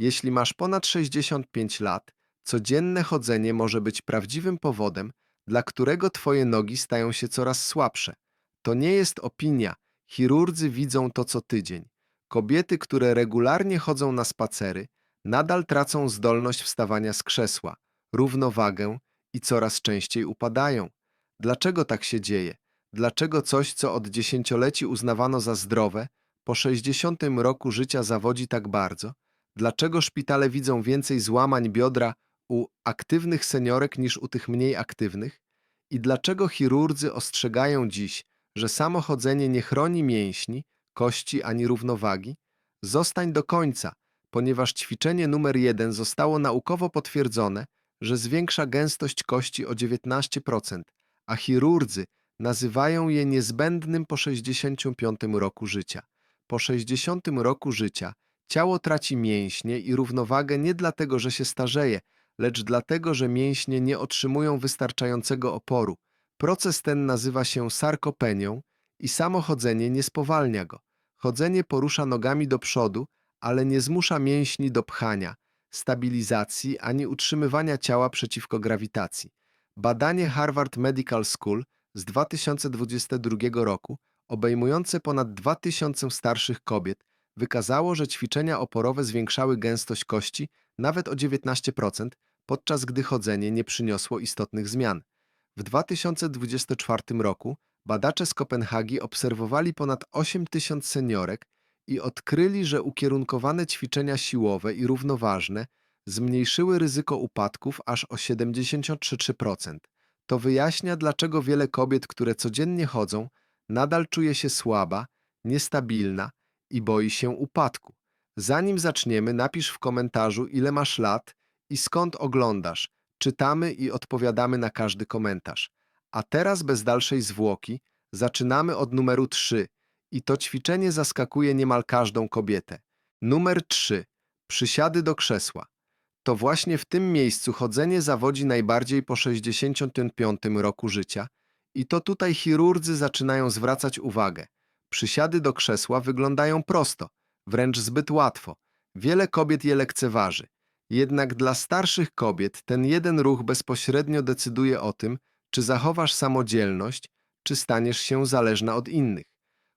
Jeśli masz ponad 65 lat, codzienne chodzenie może być prawdziwym powodem, dla którego twoje nogi stają się coraz słabsze. To nie jest opinia. Chirurdzy widzą to co tydzień. Kobiety, które regularnie chodzą na spacery, nadal tracą zdolność wstawania z krzesła, równowagę i coraz częściej upadają. Dlaczego tak się dzieje? Dlaczego coś, co od dziesięcioleci uznawano za zdrowe, po 60 roku życia zawodzi tak bardzo? Dlaczego szpitale widzą więcej złamań biodra u aktywnych seniorek niż u tych mniej aktywnych? I dlaczego chirurdzy ostrzegają dziś, że samo chodzenie nie chroni mięśni, kości ani równowagi? Zostań do końca, ponieważ ćwiczenie numer jeden zostało naukowo potwierdzone, że zwiększa gęstość kości o 19%, a chirurdzy nazywają je niezbędnym po 65 roku życia. Po 60 roku życia ciało traci mięśnie i równowagę nie dlatego, że się starzeje, lecz dlatego, że mięśnie nie otrzymują wystarczającego oporu. Proces ten nazywa się sarkopenią i samo chodzenie nie spowalnia go. Chodzenie porusza nogami do przodu, ale nie zmusza mięśni do pchania, stabilizacji ani utrzymywania ciała przeciwko grawitacji. Badanie Harvard Medical School z 2022 roku, obejmujące ponad 2000 starszych kobiet, wykazało, że ćwiczenia oporowe zwiększały gęstość kości nawet o 19%, podczas gdy chodzenie nie przyniosło istotnych zmian. W 2024 roku badacze z Kopenhagi obserwowali ponad 8 tysiąc seniorek i odkryli, że ukierunkowane ćwiczenia siłowe i równoważne zmniejszyły ryzyko upadków aż o 73%. To wyjaśnia, dlaczego wiele kobiet, które codziennie chodzą, nadal czuje się słaba, niestabilna i boi się upadku. Zanim zaczniemy, napisz w komentarzu, ile masz lat i skąd oglądasz. Czytamy i odpowiadamy na każdy komentarz. A teraz bez dalszej zwłoki zaczynamy od numeru 3 i to ćwiczenie zaskakuje niemal każdą kobietę. Numer 3. Przysiady do krzesła. To właśnie w tym miejscu chodzenie zawodzi najbardziej po 65 roku życia i to tutaj chirurdzy zaczynają zwracać uwagę. Przysiady do krzesła wyglądają prosto, wręcz zbyt łatwo. Wiele kobiet je lekceważy. Jednak dla starszych kobiet ten jeden ruch bezpośrednio decyduje o tym, czy zachowasz samodzielność, czy staniesz się zależna od innych.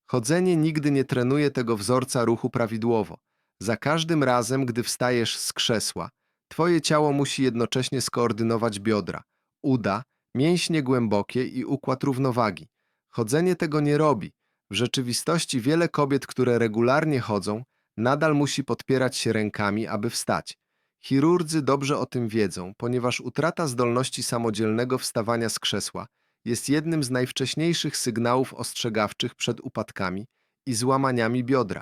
Chodzenie nigdy nie trenuje tego wzorca ruchu prawidłowo. Za każdym razem, gdy wstajesz z krzesła, twoje ciało musi jednocześnie skoordynować biodra, uda, mięśnie głębokie i układ równowagi. Chodzenie tego nie robi. W rzeczywistości wiele kobiet, które regularnie chodzą, nadal musi podpierać się rękami, aby wstać. Chirurdzy dobrze o tym wiedzą, ponieważ utrata zdolności samodzielnego wstawania z krzesła jest jednym z najwcześniejszych sygnałów ostrzegawczych przed upadkami i złamaniami biodra.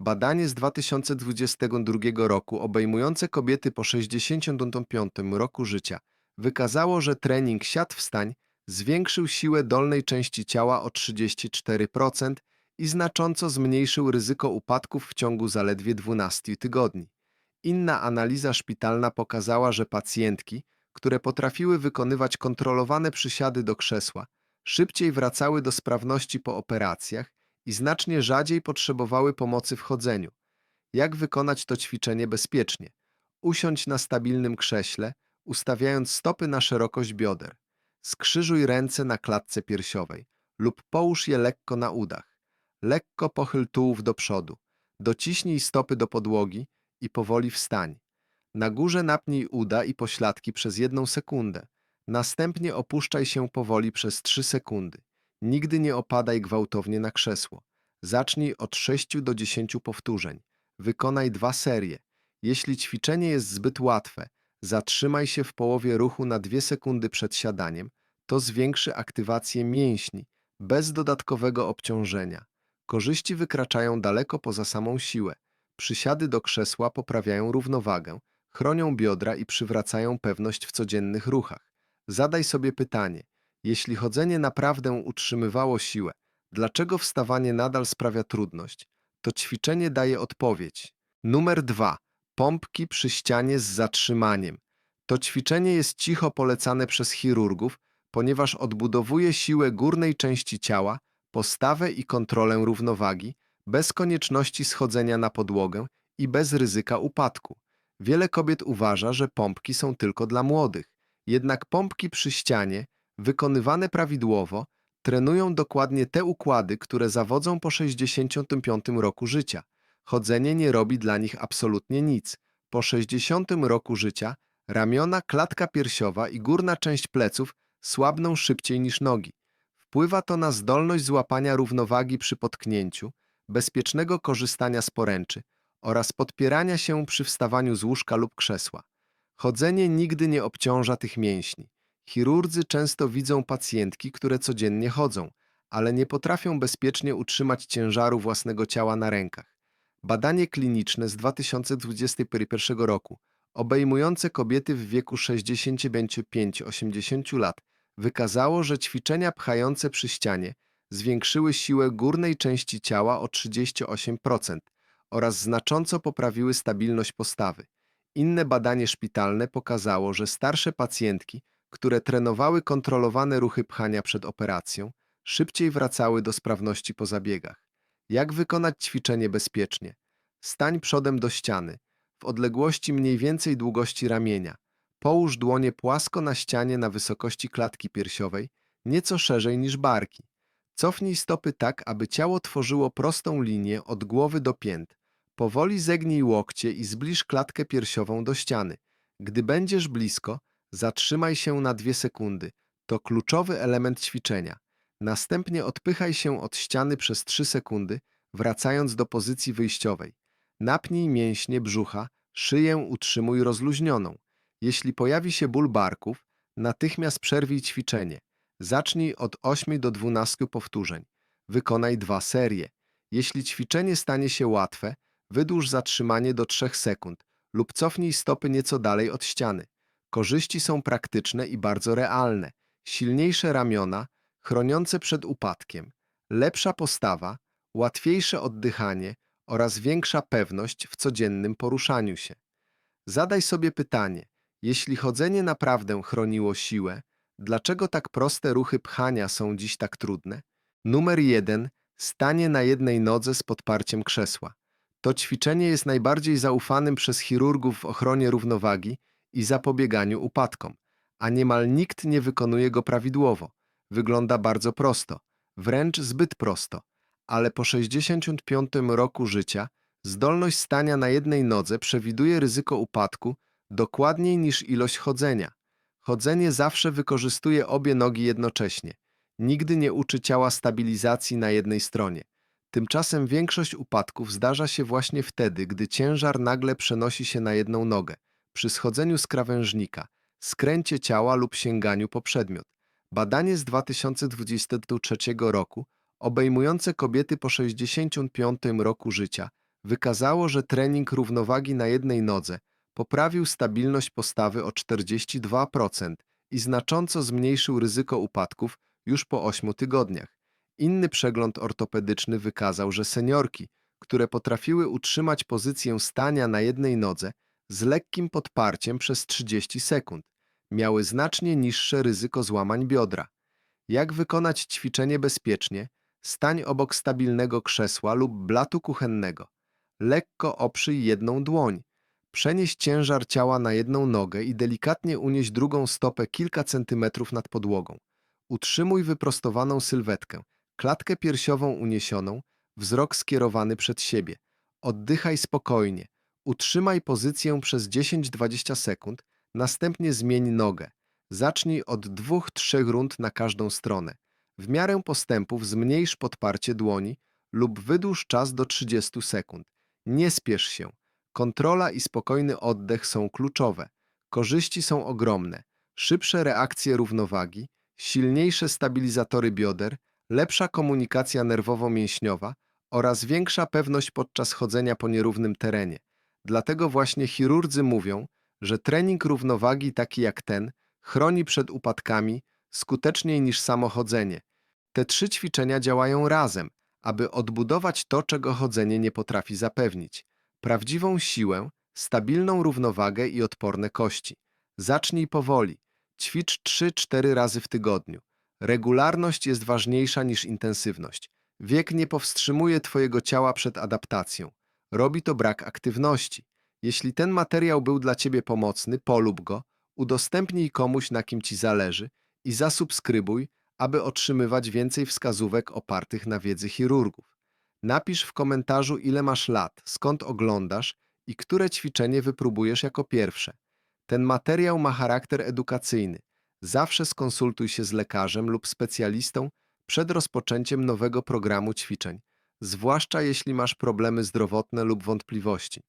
Badanie z 2022 roku obejmujące kobiety po 65 roku życia wykazało, że trening siat wstań zwiększył siłę dolnej części ciała o 34% i znacząco zmniejszył ryzyko upadków w ciągu zaledwie 12 tygodni. Inna analiza szpitalna pokazała, że pacjentki, które potrafiły wykonywać kontrolowane przysiady do krzesła, szybciej wracały do sprawności po operacjach i znacznie rzadziej potrzebowały pomocy w chodzeniu. Jak wykonać to ćwiczenie bezpiecznie? Usiądź na stabilnym krześle, ustawiając stopy na szerokość bioder. Skrzyżuj ręce na klatce piersiowej lub połóż je lekko na udach. Lekko pochyl tułów do przodu. Dociśnij stopy do podłogi i powoli wstań. Na górze napnij uda i pośladki przez jedną sekundę. Następnie opuszczaj się powoli przez 3 sekundy. Nigdy nie opadaj gwałtownie na krzesło. Zacznij od 6 do 10 powtórzeń. Wykonaj dwa serie. Jeśli ćwiczenie jest zbyt łatwe, zatrzymaj się w połowie ruchu na 2 sekundy przed siadaniem. To zwiększy aktywację mięśni, bez dodatkowego obciążenia. Korzyści wykraczają daleko poza samą siłę. Przysiady do krzesła poprawiają równowagę, chronią biodra i przywracają pewność w codziennych ruchach. Zadaj sobie pytanie, jeśli chodzenie naprawdę utrzymywało siłę, dlaczego wstawanie nadal sprawia trudność? To ćwiczenie daje odpowiedź. Numer dwa. Pompki przy ścianie z zatrzymaniem. To ćwiczenie jest cicho polecane przez chirurgów, ponieważ odbudowuje siłę górnej części ciała, postawę i kontrolę równowagi, bez konieczności schodzenia na podłogę i bez ryzyka upadku. Wiele kobiet uważa, że pompki są tylko dla młodych. Jednak pompki przy ścianie, wykonywane prawidłowo, trenują dokładnie te układy, które zawodzą po 65 roku życia. Chodzenie nie robi dla nich absolutnie nic. Po 60 roku życia ramiona, klatka piersiowa i górna część pleców słabną szybciej niż nogi. Wpływa to na zdolność złapania równowagi przy potknięciu, bezpiecznego korzystania z poręczy oraz podpierania się przy wstawaniu z łóżka lub krzesła. Chodzenie nigdy nie obciąża tych mięśni. Chirurdzy często widzą pacjentki, które codziennie chodzą, ale nie potrafią bezpiecznie utrzymać ciężaru własnego ciała na rękach. Badanie kliniczne z 2021 roku, obejmujące kobiety w wieku 65-80 lat, wykazało, że ćwiczenia pchające przy ścianie zwiększyły siłę górnej części ciała o 38% oraz znacząco poprawiły stabilność postawy. Inne badanie szpitalne pokazało, że starsze pacjentki, które trenowały kontrolowane ruchy pchania przed operacją, szybciej wracały do sprawności po zabiegach. Jak wykonać ćwiczenie bezpiecznie? Stań przodem do ściany, w odległości mniej więcej długości ramienia. Połóż dłonie płasko na ścianie na wysokości klatki piersiowej, nieco szerzej niż barki. Cofnij stopy tak, aby ciało tworzyło prostą linię od głowy do pięt. Powoli zegnij łokcie i zbliż klatkę piersiową do ściany. Gdy będziesz blisko, zatrzymaj się na dwie sekundy. To kluczowy element ćwiczenia. Następnie odpychaj się od ściany przez 3 sekundy, wracając do pozycji wyjściowej. Napnij mięśnie brzucha, szyję utrzymuj rozluźnioną. Jeśli pojawi się ból barków, natychmiast przerwij ćwiczenie. Zacznij od 8 do 12 powtórzeń. Wykonaj dwa serie. Jeśli ćwiczenie stanie się łatwe, wydłuż zatrzymanie do 3 sekund lub cofnij stopy nieco dalej od ściany. Korzyści są praktyczne i bardzo realne. Silniejsze ramiona, chroniące przed upadkiem, lepsza postawa, łatwiejsze oddychanie oraz większa pewność w codziennym poruszaniu się. Zadaj sobie pytanie, jeśli chodzenie naprawdę chroniło siłę, dlaczego tak proste ruchy pchania są dziś tak trudne? Numer jeden. Stanie na jednej nodze z podparciem krzesła. To ćwiczenie jest najbardziej zaufanym przez chirurgów w ochronie równowagi i zapobieganiu upadkom, a niemal nikt nie wykonuje go prawidłowo. Wygląda bardzo prosto, wręcz zbyt prosto, ale po 65 roku życia zdolność stania na jednej nodze przewiduje ryzyko upadku dokładniej niż ilość chodzenia. Chodzenie zawsze wykorzystuje obie nogi jednocześnie. Nigdy nie uczy ciała stabilizacji na jednej stronie. Tymczasem większość upadków zdarza się właśnie wtedy, gdy ciężar nagle przenosi się na jedną nogę, przy schodzeniu z krawężnika, skręcie ciała lub sięganiu po przedmiot. Badanie z 2023 roku, obejmujące kobiety po 65 roku życia, wykazało, że trening równowagi na jednej nodze poprawił stabilność postawy o 42% i znacząco zmniejszył ryzyko upadków już po 8 tygodniach. Inny przegląd ortopedyczny wykazał, że seniorki, które potrafiły utrzymać pozycję stania na jednej nodze z lekkim podparciem przez 30 sekund, miały znacznie niższe ryzyko złamań biodra. Jak wykonać ćwiczenie bezpiecznie? Stań obok stabilnego krzesła lub blatu kuchennego. Lekko oprzyj jedną dłoń. Przenieś ciężar ciała na jedną nogę i delikatnie unieś drugą stopę kilka centymetrów nad podłogą. Utrzymuj wyprostowaną sylwetkę, klatkę piersiową uniesioną, wzrok skierowany przed siebie. Oddychaj spokojnie. Utrzymaj pozycję przez 10-20 sekund, następnie zmień nogę. Zacznij od 2-3 rund na każdą stronę. W miarę postępów zmniejsz podparcie dłoni lub wydłuż czas do 30 sekund. Nie spiesz się. Kontrola i spokojny oddech są kluczowe. Korzyści są ogromne. Szybsze reakcje równowagi, silniejsze stabilizatory bioder, lepsza komunikacja nerwowo-mięśniowa oraz większa pewność podczas chodzenia po nierównym terenie. Dlatego właśnie chirurdzy mówią, że trening równowagi taki jak ten chroni przed upadkami skuteczniej niż samochodzenie. Te trzy ćwiczenia działają razem, aby odbudować to, czego chodzenie nie potrafi zapewnić. Prawdziwą siłę, stabilną równowagę i odporne kości. Zacznij powoli. Ćwicz 3-4 razy w tygodniu. Regularność jest ważniejsza niż intensywność. Wiek nie powstrzymuje Twojego ciała przed adaptacją. Robi to brak aktywności. Jeśli ten materiał był dla Ciebie pomocny, polub go, udostępnij komuś, na kim Ci zależy i zasubskrybuj, aby otrzymywać więcej wskazówek opartych na wiedzy chirurgów. Napisz w komentarzu, ile masz lat, skąd oglądasz i które ćwiczenie wypróbujesz jako pierwsze. Ten materiał ma charakter edukacyjny. Zawsze skonsultuj się z lekarzem lub specjalistą przed rozpoczęciem nowego programu ćwiczeń, zwłaszcza jeśli masz problemy zdrowotne lub wątpliwości.